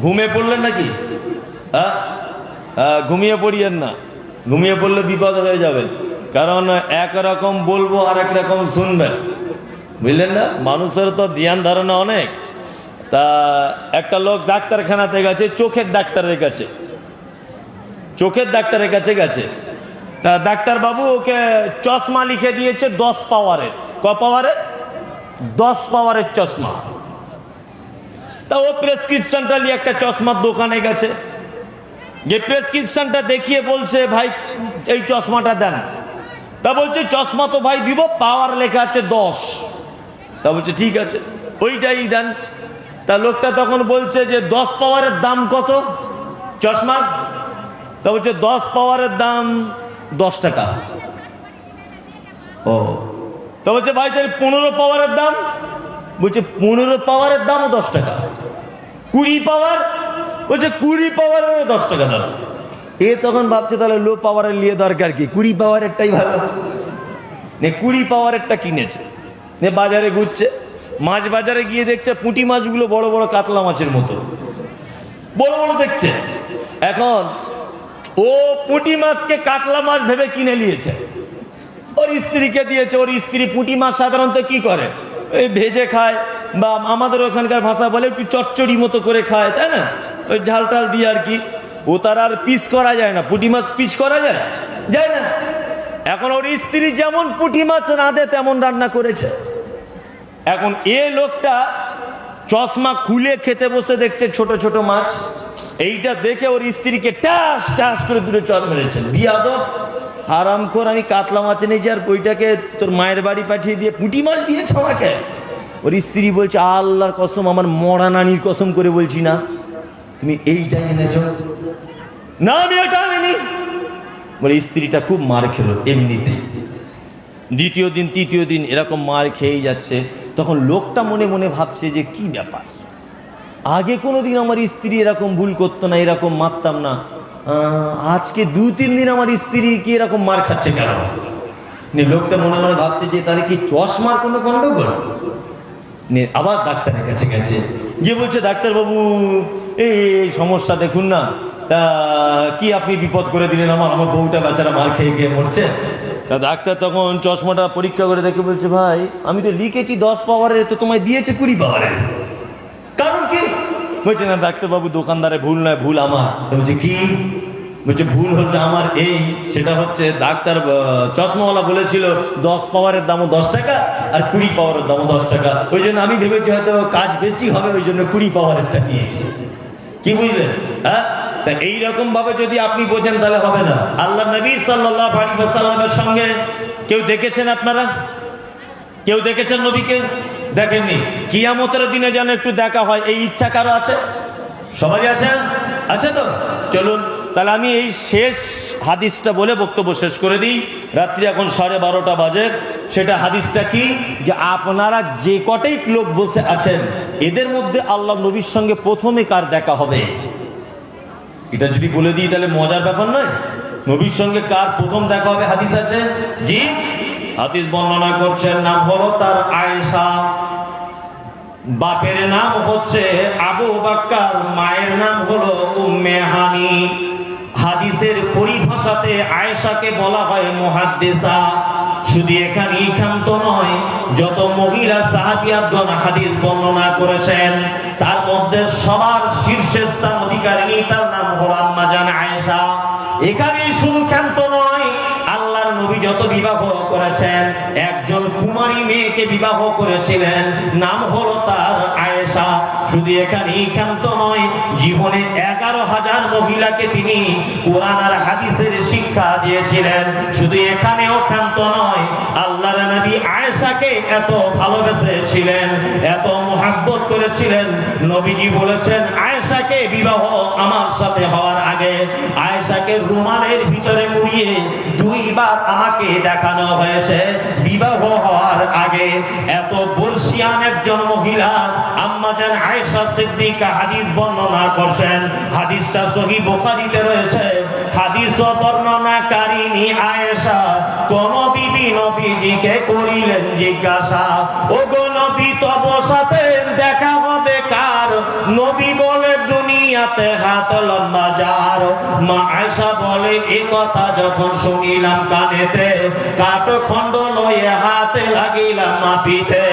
ঘুমিয়ে পড়লেন নাকি? হ্যাঁ ঘুমিয়ে পড়িয়েন না। ঘুমিয়ে পড়লে বিপদ হয়ে যাবে। কারণ একরকম বলব আর এক রকম শুনবেন। বুঝলেন না? মানুষের তো ধ্যান ধারণা অনেক। তা একটা লোক ডাক্তারখানাতে গেছে, চোখের ডাক্তারের কাছে। চোখের ডাক্তারের কাছে গেছে। তা ডাক্তারবাবু ওকে চশমা লিখে দিয়েছে, দশ পাওয়ারের। ক পাওয়ারের? দশ পাওয়ারের চশমা। তা ও প্রেসক্রিপশনটা নিয়ে একটা চশমার দোকানে গেছে। যে প্রেসক্রিপশনটা দেখিয়ে বলছে, ভাই, এই চশমাটা দেন। তা বলছে, চশমা তো ভাই দিব, পাওয়ার লেখা আছে দশ। তা বলছে, ঠিক আছে, ওইটাই দেন। তা লোকটা তখন বলছে যে, দশ পাওয়ারের দাম কত চশমার? তা বলছে, দশ পাওয়ারের দাম দশ টাকা। ও। তা বলছে, ভাই, তাহলে পনেরো পাওয়ারের দাম? বলছে, পনেরো পাওয়ারের দামও দশ টাকা। কুড়ি পাওয়ার? বলছে, কুড়ি পাওয়ারেরও দশ টাকা দাম এ তখন ভাবছে, তাহলে লো পাওয়ারের নিয়ে দরকার কি? কুড়ি পাওয়ারেরটাই ভালো। নে, কুড়ি পাওয়ারেরটা কিনেছে। নে, বাজারে ঘুরছে। মাছ বাজারে গিয়ে দেখছে, পুঁটি মাছগুলো বড় বড় কাতলা মাছের মতো। বড় বড় দেখছে। এখন ও পুঁটি মাছকে কাতলা মাছ ভেবে কিনে নিয়েছে। ওর স্ত্রীকে দিয়েছে। ওর স্ত্রী পুঁটি মাছ সাধারণত কি করে? ওই ভেজে খায়। বা আমাদের ওখানকার ভাষা বলে একটু চচ্চড়ি মতো করে খায়, তাই না? ওই ঝাল টাল দিয়ে আর কি। ও তার আর পিস করা যায় না, পুঁটি মাছ পিস করা যায়? যায় না? এখন ওর স্ত্রী যেমন পুঁটি মাছ রাঁধে, তেমন রান্না করেছে। এখন এ লোকটা চশমা খুলে খেতে বসে দেখছে ছোট ছোট মাছ। এইটা দেখে ওর স্ত্রীকে টাস টাস করে দূরে চর মেরেছেন বিয়াদব আরাম কর আমি কাতলা মাছ এনেছি আর বইটাকে তোর মায়ের বাড়ি পাঠিয়ে দিয়ে পুঁটি মাছ দিয়েছ আমাকে? ওর স্ত্রী বলছে, আল্লাহর কসম, আমার মরা নানির কসম করে বলছি না। তুমি এইটা এনেছ? না, আমি এটা আনিনি। ওর স্ত্রীটা খুব মার খেলো এমনিতেই। দ্বিতীয় দিন, তৃতীয় দিন এরকম মার খেয়েই যাচ্ছে। তখন লোকটা মনে মনে ভাবছে যে, কি ব্যাপার? আগে কোনো দিন আমার স্ত্রী এরকম ভুল করতো না, এরকম মারতাম না। আজকে দু, তিন দিন আমার স্ত্রী কি এরকম মার খাচ্ছে কেন? লোকটা মনে মনে ভাবছে যে তাদের কি চশমার কোনো গণ্ডগোল আবার ডাক্তারের কাছে গেছে। গিয়ে বলছে, ডাক্তারবাবু, এই এই সমস্যা দেখুন না। তা, কি আপনি বিপদ করে দিলেন আমার? আমার বউটা বেচারা মার খেয়ে খেয়ে মরছে। তা ডাক্তার তখন চশমাটা পরীক্ষা করে দেখে বলছে, ভাই, আমি তো লিখেছি দশ পাওয়ারের, তো তোমায় দিয়েছে কুড়ি পাওয়ারের। কারণ কি? বলছে, না, ডাক্তারবাবু, দোকানদারে ভুল নয়, ভুল আমার। বলছে, কি? বলছে, ভুল হচ্ছে আমার এই, সেটা হচ্ছে ডাক্তার চশমাওয়ালা বলেছিল, দশ পাওয়ারের দামও দশ টাকা আর কুড়ি পাওয়ারের দামও দশ টাকা। ওই জন্য আমি ভেবেছি হয়তো কাজ বেশি হবে, ওই জন্য কুড়ি পাওয়ারেরটা নিয়েছি। কি বুঝলেন হ্যাঁ? তা এইরকম ভাবে যদি আপনি বোঝেন, তাহলে হবে না। আল্লাহ নবী সাল্লাহ সাল্লামের সঙ্গে কেউ দেখেছেন আপনারা? কেউ দেখেছেন নবীকে? দেখেননি। কিয়ামতের দিনে যেন একটু দেখা হয়, এই ইচ্ছা কারও আছে? সবারই আছে? আছে তো? চলুন, তাহলে আমি এই শেষ হাদিসটা বলে বক্তব্য শেষ করে দিই। রাত্রি এখন সাড়ে বারোটা বাজে। সেটা হাদিসটা কি? যে আপনারা যে কটাই লোক বসে আছেন, এদের মধ্যে আল্লাহ নবীর সঙ্গে প্রথমে কার দেখা হবে? এটা যদি বলে দিই, তাহলে মজার ব্যাপার নয়। নবীর সঙ্গে কার প্রথম দেখা হবে হাদিস আছে? জি? হাদিস বর্ণনা করছেন নাম হলো তার আয়েশা। বাপের নাম হচ্ছে আবু বাক্কার, মায়ের নাম হলো উম্মে পরিভাষাতে আয়েশাকে বলা হয় মুহাদ্দিসা। শুধু এখানে ক্ষান্ত নয়, যত মহিলা সাহাবিয়াতগণ হাদিস বর্ণনা করেছেন, তার মধ্যে সবার শীর্ষস্থান অধিকারিণী তার নাম হল আম্মা জান আয়েশা। এখানেই শুধু ক্ষান্ত নয় নবী যত বিবাহ করেছেন, একজন কুমারী মেয়েকে বিবাহ করেছিলেন, নাম হলো তার আয়েশা। শুধু এখানেই ক্ষান্ত নয়, জীবনে এগারো হাজার মহিলাকে তিনি কোরআন আর হাদিসের শিক্ষা দিয়েছিলেন। শুধু এখানেও ক্ষান্ত নয়, আল্লাহর নবী আয়েশাকে এত ভালোবেসেছিলেন, এত মোহাব্বত করেছিলেন। নবীজি বলেছেন আয়েশাকে বিবাহ আমার সাথে হওয়ার আগে আয়েশাকে রুমালের ভিতরে মুড়িয়ে দুইবার আমাকে দেখানো হয়েছে। বিবাহ হওয়ার আগে এত বর্ষিয়ান একজন মহিলা আম্মাজান আয়েশা সিদ্দিকা হাদিস বর্ণনা করছেন। হাদিসটা সহি বুখারীতে রয়েছে। হাদিস বর্ণনাকারিনী আয়েশা, কোন বিবি নবীজিকে করিলেন জিজ্ঞাসা ও গো নবী, তব সাথে দেখা হবে কার? নবী দুনিয়াতে হাত লম্বা যার। মা আয়সা বলে, এ কথা যখন শুনিলাম কানেতে কাঠ খণ্ড লয়ে হাতে লাগিলাম মাপিতে।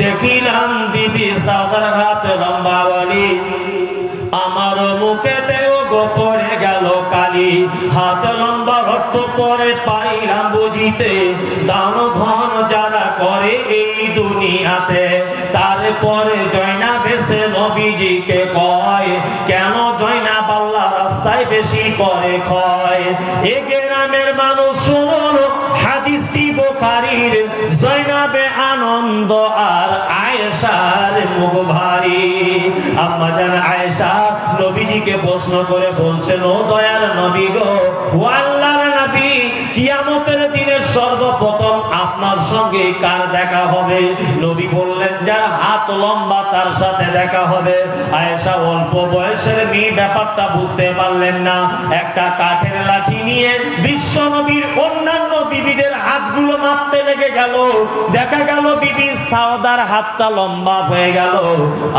দেখিলাম দিদি সাদার হাত লম্বা বলি। আমার মুখে দেও গোপরে গেল কালি। হাত লম্বা রক্ত পরে পাইলাম বুঝিতে। দান ঘন যারা করে এই দুনিয়াতে, তারপরে জয়না বেশে নবীজিকে কয় কেন জয়না পাল্লা রাস্তায় বেশি করে ক্ষয়? এ গ্রামের মানুষ শুনুন, হাদিসটি বোখারির জয়নাবে আনন্দ আর আয়েশার মুখ ভারী। আম্মা জান আয়েশা নবীজিকে প্রশ্ন করে বলছেন, ও দয়ার নবী গো, ও আল্লাহর নবী সর্বপ্রথম আপনার সঙ্গে কার দেখা হবে? নবী বললেন, যার হাত লম্বা, তার সাথে দেখা হবে। আয়েশা অল্প বয়সের মেয়ে, ব্যাপারটা বুঝতে পারলেন না। একটা কাঠের লাঠি নিয়ে বিশ্ব নবীর অন্যান্য বিবিদের হাতগুলো মাপতে লেগে গেল। দেখা গেল বিবি সাওদার হাতটা লম্বা হয়ে গেল।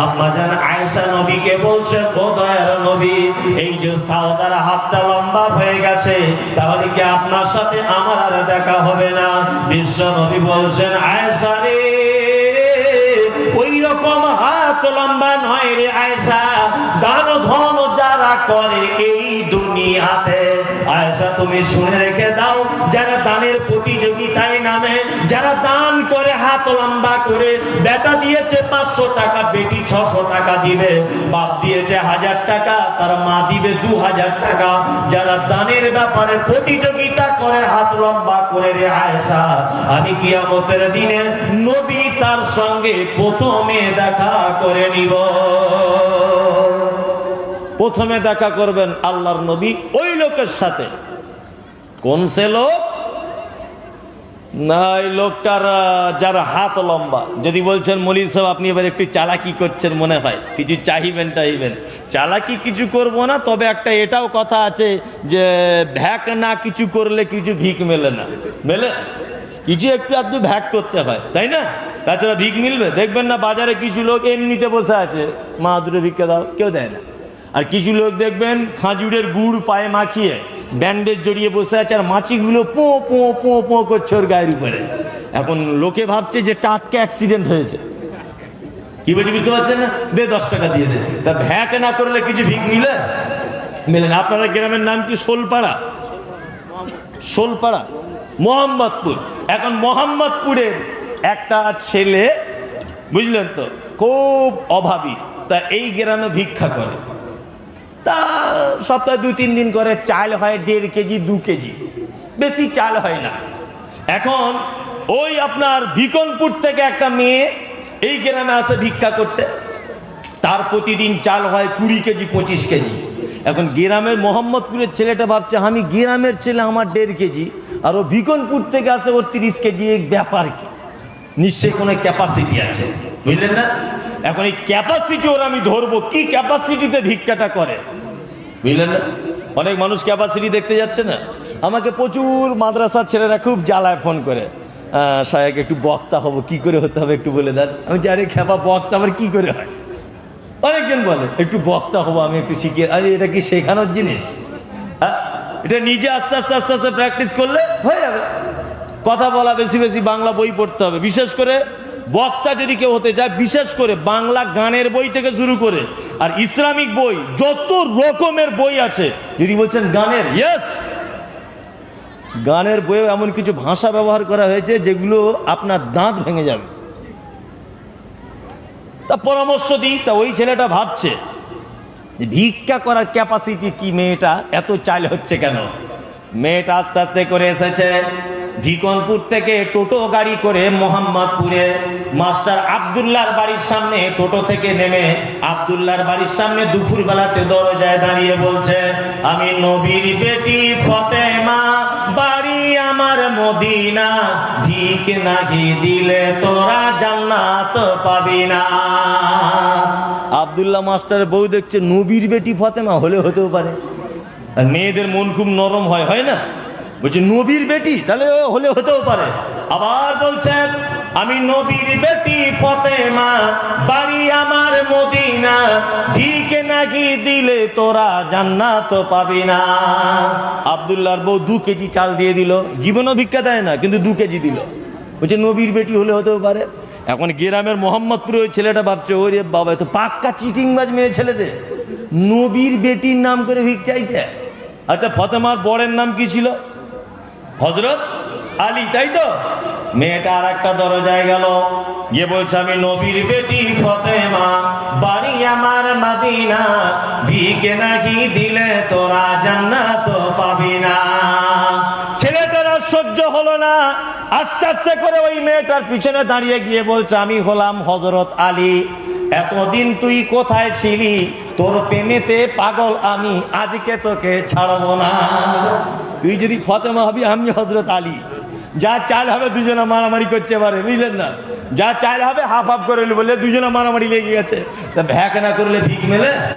আম্মা জান আয়েশা নবীকে বলছেন ও দয়ার নবী, এই যে সাওদার হাতটা লম্বা হয়ে গেছে, তাহলে কি আপনার সাথে আমার আর দেখা হবে না? বিশ্ব নবী বলছেন, আয়েশা রে, ওই রকম হাত লম্বা নয় রে আয়সা দান ধন যারা করে এই দুনিয়াতে আয়সা তুমি শুনে রেখে দাও, যারা দানের প্রতিযোগিতায় নামে, যারা দান করে হাত লম্বা করে, বেটা দিয়েছে পাঁচশো টাকা, বেটি ছশো টাকা দিবে, বাপ দিয়েছে হাজার টাকা, তার মা দিবে দু হাজার টাকা। যারা দানের ব্যাপারে প্রতিযোগিতা করে, হাত লম্বা করে রে আয়সা আমি কিয়ামতের দিনে নবী তার সঙ্গে প্রথমে দেখা করে নিব। প্রথমে দেখা করবেন আল্লাহর নবী ওই লোকের সাথে। কোন সে লোক? না, এই লোকটার যার হাত লম্বা। যদি বলছেন মলিক সাহেব, আপনি এবার একটু চালাকি করছেন মনে হয়। কিছু চাহিবেন টাহিবেন। চালাকি কিছু করব না, তবে একটা এটাও কথা আছে যে, ভ্যাক না কিছু করলে কিছু ভিক মেলে না। মেলে? কিছু একটু আধটু ভ্যাক করতে হয়, তাই না? তাছাড়া ভিক মিলবে? দেখবেন না, বাজারে কিছু লোক এমনিতে বসে আছে। মা, দুটো ভিক্ষা দাও, কেউ দেয় না। আর কিছু লোক দেখবেন খাজুরের গুড় পায়ে মাখিয়ে ব্যান্ডেজ জড়িয়ে বসে আছে আর মাছিগুলো পো পো পো পো করছে ওর গায়ের উপরে। এখন লোকে ভাবছে যে টাটকা অ্যাক্সিডেন্ট হয়েছে। কি বলছি বুঝতে পারছেন না? দে দশ টাকা দিয়ে দে। তা ভ্যাক না করলে কিছু ভিক মিলে? মেলে না। আপনাদের গ্রামের নাম কি? শোলপাড়া? শোলপাড়া? মোহাম্মদপুর। এখন মোহাম্মদপুরের একটা ছেলে, বুঝলেন তো, খুব অভাবী। তা এই গ্রামে ভিক্ষা করে। তা সপ্তাহে দু তিন দিন করে চাল হয় দেড় কেজি, দু কেজি। বেশি চাল হয় না। এখন ওই আপনার ভিকনপুর থেকে একটা মেয়ে এই গ্রামে আসে ভিক্ষা করতে। তার প্রতিদিন চাল হয় কুড়ি কেজি, পঁচিশ কেজি। এখন গ্রামের মোহাম্মদপুরের ছেলেটা ভাবছে, আমি গ্রামের ছেলে, আমার দেড় কেজি। আর ও ভিকনপুর থেকে আসে ওর তিরিশ কেজি ব্যাপার কি নিশ্চয়ই কোনো ক্যাপাসিটি আছে। বুঝলেন না? এখন এই ক্যাপাসিটি ওরা আমি ধরবো, কি ক্যাপাসিটিতে ভিক্ষাটা করে? বুঝলেন না? অনেক মানুষ ক্যাপাসিটি দেখতে যাচ্ছে না। আমাকে প্রচুর মাদ্রাসার ছেলেরা খুব জ্বালায় ফোন করে। সাহেব একটু বক্তা হব, কি করে হতে হবে একটু বলে দেন। আমি জানি খেপা, বক্তা আবার কি করে হয়? অনেকজন বলে, একটু বক্তা হব, আমি একটু শিখিয়ে আরে, এটা কি শেখানোর জিনিস? হ্যাঁ? এটা নিজে আস্তে আস্তে আস্তে আস্তে প্র্যাকটিস করলে হয়ে যাবে। কথা বলা বেশি বেশি বাংলা বই পড়তে হবে। বিশেষ করে বক্তা যদি কেউ হতে চায়, বিশেষ করে বাংলা গানের বই থেকে শুরু করে, আর ইসলামিক বই, যত রকমের বই আছে, যদি বলছেন গানের ইয়েস গানের বইয়ে এমন কিছু ভাষা ব্যবহার করা হয়েছে যেগুলো আপনার দাঁত ভেঙে যাবে। তা পরামর্শ দিই, তা ওই ছেলেটা ভাবছে যে ভিক্ষা করার ক্যাপাসিটি কি মেয়েটা? এত চাল হচ্ছে কেন? মেয়েটা আস্তে আস্তে করে এসেছে। ভিকনপুর থেকে টোটো গাড়ি করে মোহাম্মদপুরে। মাস্টার আবদুল্লাহর বাড়ির সামনে টোটো থেকে নেমে আবদুল্লাহর বাড়ির সামনে দুপুর বেলাতে দরজায় দাঁড়িয়ে বলছে, আমি নবীর বেটি ফতেমা, বাড়ি আমার মদিনা। ভিক নাহি দিলে তোরা জান্নাত পাবি না। আবদুল্লাহ মাস্টারের বউ দেখছে, নবীর বেটি ফতেমা হলে হতেও পারে। আর মেয়েদের মন খুব নরম হয় হয় না? বলছে, নবীর বেটি? তাহলে হলে হতেও পারে। আবার বলছেন আমি নবীর বেটি ফতেমা, বাড়ি আমার মদিনা ভিকে নাকি দিলে তোরা জান্নাত পাবি না। আবদুল্লাহর বউ দু কেজি চাল দিয়ে দিল। জীবনও ভিক্ষা দেয় না, কিন্তু দু কেজি দিল। বলছে, নবীর বেটি হলে হতেও পারে। এখন গ্রামের মোহাম্মদপুরে ওই ছেলেটা ভাবছে, ওরে বাবা তো পাক্কা চিটিংবাজ মেয়ে ছেলে রে। নবীর বেটির নাম করে ভিক চাইছে? আচ্ছা ফতেমার বরের নাম কি ছিল? হজরত আলী, তাই তো? মেয়েটা আর একটা দরজায় গেল। গিয়ে বলছে, আমি নবীর বেটি ফতেমা, বাড়ি আমার মাদিনা। ভিকে নাকি দিলে তোরা জান্নাত পাবি না। সহ্য হলো না। আস্তে আস্তে করে ওই মেয়েটার পিছনে দাঁড়িয়ে গিয়ে বলছে, আমি হলাম হজরত আলী। এতদিন তুই কোথায় ছিলি? তোর প্রেমেতে পাগল আমি, আজকে তোকে ছাড়বো না। তুই যদি ফতেমা হবি আমি হজরত আলী। যা চাল হবে দুজনে মারামারি করছে এবারে, বুঝলেন না? যা চাল হবে হাফ হাফ করে বলে দুজনে মারামারি লেগে গেছে। তা ভ্যাক না করলে ভিক মেলে?